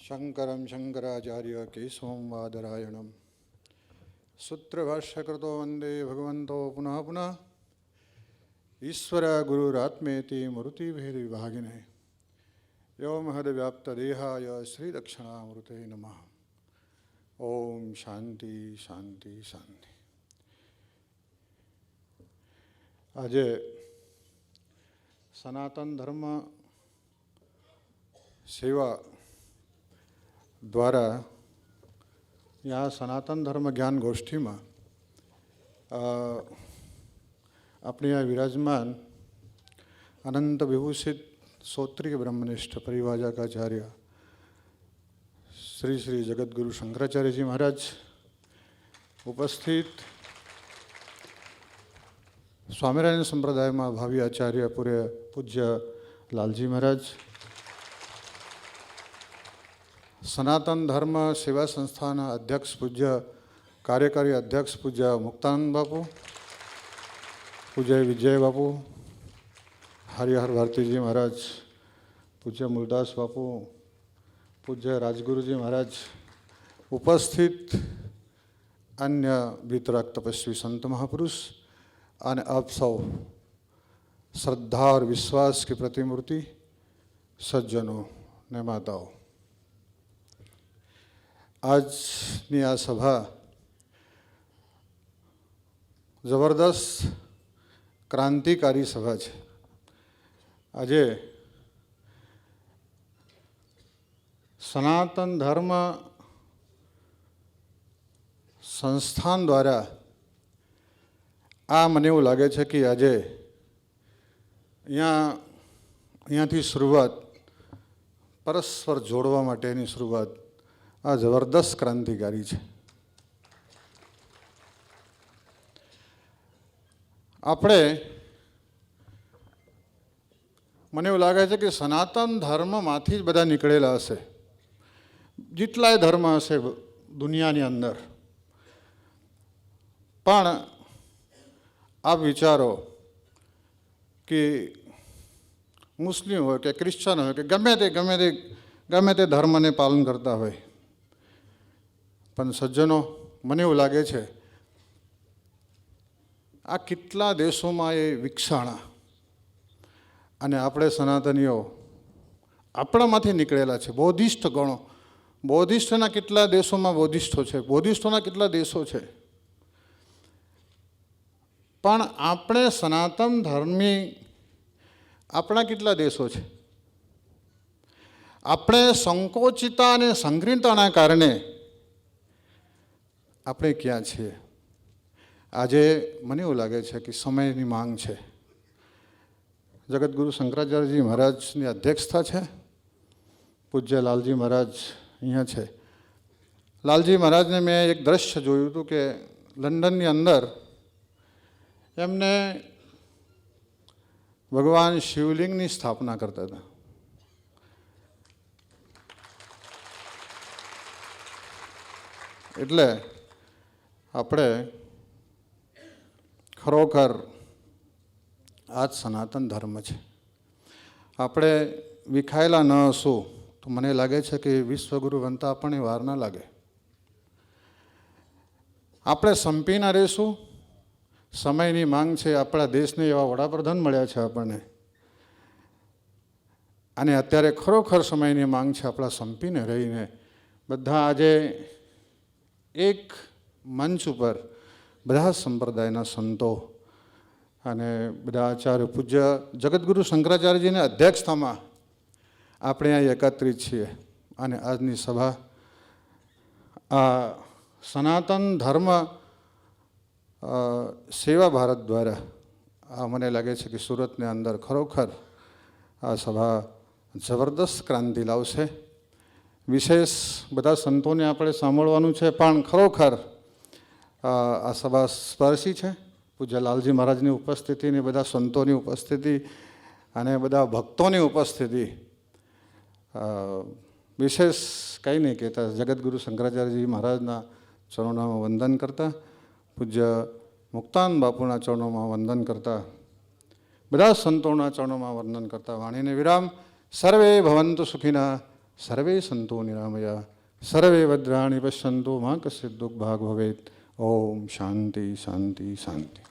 શંકરમ શંકરાચાર્ય કેશવમ વાદરાયણમ સૂત્રભાષ્યકૃતો વંદે ભગવંતો પુનઃ પુનઃ ઈશ્વર ગુરુરાત્મેતિ મૃતિભેદ વિભાગિને યો મહદવ્યાપ્તદેહાય શ્રીદક્ષિણામૃતે નમઃ ઓમ શાંતિ શાંતિ શાંતિ આજે સનાતન ધર્મ સેવા દ્વારા ત્યાં સનાતન ધર્મ જ્ઞાન ગોષ્ઠીમાં આપણી આ વિરાજમાન અનંત વિભૂષિત સોત્રીય બ્રહ્મનિષ્ઠ પરિવાજકાચાર્ય શ્રી શ્રી જગદગુરુ શંકરાચાર્યજી મહારાજ ઉપસ્થિત સ્વામિનારાયણ સંપ્રદાયમાં ભાવિ આચાર્ય પૂર્ય પૂજ્ય લાલજી મહારાજ સનાતન ધર્મ સેવા સંસ્થાના અધ્યક્ષ પૂજ્ય કાર્યકારી અધ્યક્ષ પૂજ્ય મુક્તાનંદ બાપુ પૂજ્ય વિજય બાપુ હરિહર ભારતીજી મહારાજ પૂજ્ય મૂલદાસ બાપુ પૂજ્ય રાજગુરુજી મહારાજ ઉપસ્થિત અન્ય વિતરક તપસ્વી સંત મહાપુરુષ અને આપ સૌ શ્રદ્ધા और વિશ્વાસ की प्रतिमूर्ति સજ્જનો ને માતાઓ આજની આ સભા જબરદસ્ત ક્રાંતિકારી સભા છે. આજે સનાતન ધર્મ સંસ્થાન દ્વારા આ મને એવું લાગે છે કે આજે અહીંયા, અહીંયાથી શરૂઆત પરસ્પર જોડવા માટેની શરૂઆત આ જબરદસ્ત ક્રાંતિકારી છે. આપણે મને એવું લાગે છે કે સનાતન ધર્મમાંથી જ બધા નીકળેલા હશે. જેટલાય ધર્મ હશે દુનિયાની અંદર. પણ આ વિચારો કે મુસ્લિમ હોય કે ક્રિશ્ચન હોય કે ગમે તે ગમે તે ગમે તે ધર્મને પાલન કરતા હોય પણ સજ્જનો, મને એવું લાગે છે, આ કેટલા દેશોમાં એ વિકસાણા અને આપણે સનાતનીઓ આપણામાંથી નીકળેલા છે બૌદ્ધિસ્ટ ગણો. બૌદ્ધિસ્ટના કેટલા દેશોમાં બૌદ્ધિસ્ટો છે બૌદ્ધિસ્ટોના કેટલા દેશો છે. પણ આપણે સનાતન ધર્મી આપણા કેટલા દેશો છે? આપણે સંકોચિતા અને સંકીર્ણતાના કારણે આપણે ક્યાં છીએ? આજે મને એવું લાગે છે કે સમયની માંગ છે. જગતગુરુ શંકરાચાર્યજી મહારાજની અધ્યક્ષતા છે. પૂજ્ય લાલજી મહારાજ અહીંયા છે. લાલજી મહારાજને મેં એક દ્રશ્ય જોયું હતું કે લંડનની અંદર એમને ભગવાન શિવલિંગની સ્થાપના કરતા હતા. એટલે આપણે ખરોખર આ જ સનાતન ધર્મ છે. આપણે વિખાયેલા ન હશું તો મને લાગે છે કે વિશ્વગુરુ બનતા આપણને વાર ના લાગે. આપણે સંપીના રહીશું. સમયની માંગ છે આપણા દેશને એવા વડાપ્રધાન મળ્યા છે આપણને. અને અત્યારે ખરોખર સમયની માંગ છે આપણા સંપીને રહીને. બધા આજે એક મંચ ઉપર બધા સંપ્રદાયના સંતો અને બધા આચાર્ય પૂજ્ય જગતગુરુ શંકરાચાર્યજીની અધ્યક્ષતામાં આપણે અહીં એકત્રિત છીએ અને આજની સભા આ સનાતન ધર્મ સેવા ભારત દ્વારા આ મને લાગે છે કે સુરતની અંદર ખરોખર આ સભા જબરદસ્ત ક્રાંતિ લાવશે. વિશેષ બધા સંતોને આપણે સાંભળવાનું છે, પણ ખરોખર આ સભા સ્પર્શી છે. પૂજ્ય લાલજી મહારાજની ઉપસ્થિતિ ને બધા સંતોની ઉપસ્થિતિ અને બધા ભક્તોની ઉપસ્થિતિ. વિશેષ કંઈ નહીં કહેતા. જગતગુરુ શંકરાચાર્યજી મહારાજના ચરણોમાં વંદન કરતા. પૂજ્ય મુક્તાન બાપુના ચરણોમાં વંદન કરતા. બધા સંતોના ચરણોમાં વંદન કરતા. વાણીને વિરામ. સર્વે ભવંતુ સુખીના. સર્વે સંતો નિરામયા. સર્વે ભદ્રાણી પશ્યંતો. માં કશ્ચિત દુઃખ ભાગ ભવેત. ઓમ શાંતિ શાંતિ શાંતિ.